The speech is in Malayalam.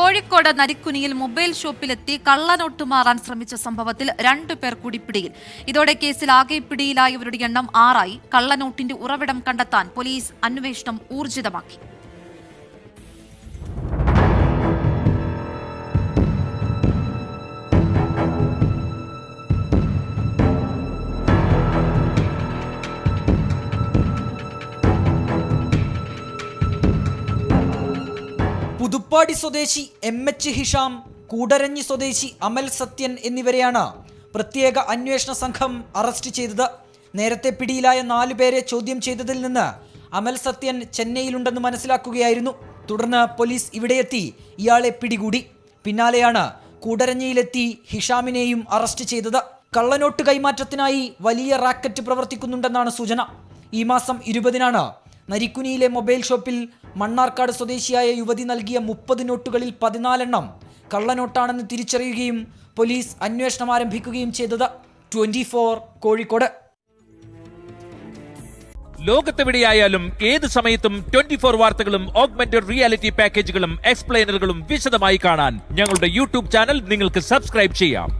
കോഴിക്കോട് നരിക്കുനിയിൽ മൊബൈൽ ഷോപ്പിലെത്തി കള്ളനോട്ട് മാറാൻ ശ്രമിച്ച സംഭവത്തിൽ രണ്ടു പേർ കൂടി പിടിയിൽ. ഇതോടെ കേസിൽ ആകെ പിടിയിലായവരുടെ എണ്ണം ആറായി. കള്ളനോട്ടിന്റെ ഉറവിടം കണ്ടെത്താൻ പോലീസ് അന്വേഷണം ഊർജിതമാക്കി. പുതുപ്പാടി സ്വദേശി എം എച്ച് ഹിഷാം കൂടരഞ്ഞി സ്വദേശി അമൽ സത്യൻ എന്നിവരെയാണ് പ്രത്യേക അന്വേഷണ സംഘം അറസ്റ്റ് ചെയ്തത്. നേരത്തെ പിടിയിലായ നാലു പേരെ ചോദ്യം ചെയ്തതിൽ നിന്ന് അമൽ സത്യൻ ചെന്നൈയിലുണ്ടെന്ന് മനസ്സിലാക്കുകയായിരുന്നു. തുടർന്ന് പോലീസ് ഇവിടെയെത്തി ഇയാളെ പിടികൂടി. പിന്നാലെയാണ് കൂടരഞ്ഞിയിലെത്തി ഹിഷാമിനെയും അറസ്റ്റ് ചെയ്തത്. കള്ളനോട്ട് കൈമാറ്റത്തിനായി വലിയ റാക്കറ്റ് പ്രവർത്തിക്കുന്നുണ്ടെന്നാണ് സൂചന. ഈ മാസം ഇരുപതിനാണ് നരിക്കുനിയിലെ മൊബൈൽ ഷോപ്പിൽ മണ്ണാർക്കാട് സ്വദേശിയായ യുവതി നൽകിയ മുപ്പത് നോട്ടുകളിൽ പതിനാലെണ്ണം കള്ളനോട്ടാണെന്ന് തിരിച്ചറിയുകയും പോലീസ് അന്വേഷണം ആരംഭിക്കുകയും ചെയ്തത് ട്വന്റി കോഴിക്കോട്. ലോകത്തെവിടെയായാലും ഏത് സമയത്തും ട്വന്റി ഫോർ വാർത്തകളും ഓഗ്മെന്റഡ് റിയാലിറ്റി പാക്കേജുകളും എക്സ്പ്ലെയിനറുകളും വിശദമായി കാണാൻ ഞങ്ങളുടെ യൂട്യൂബ് ചാനൽ നിങ്ങൾക്ക് സബ്സ്ക്രൈബ് ചെയ്യാം.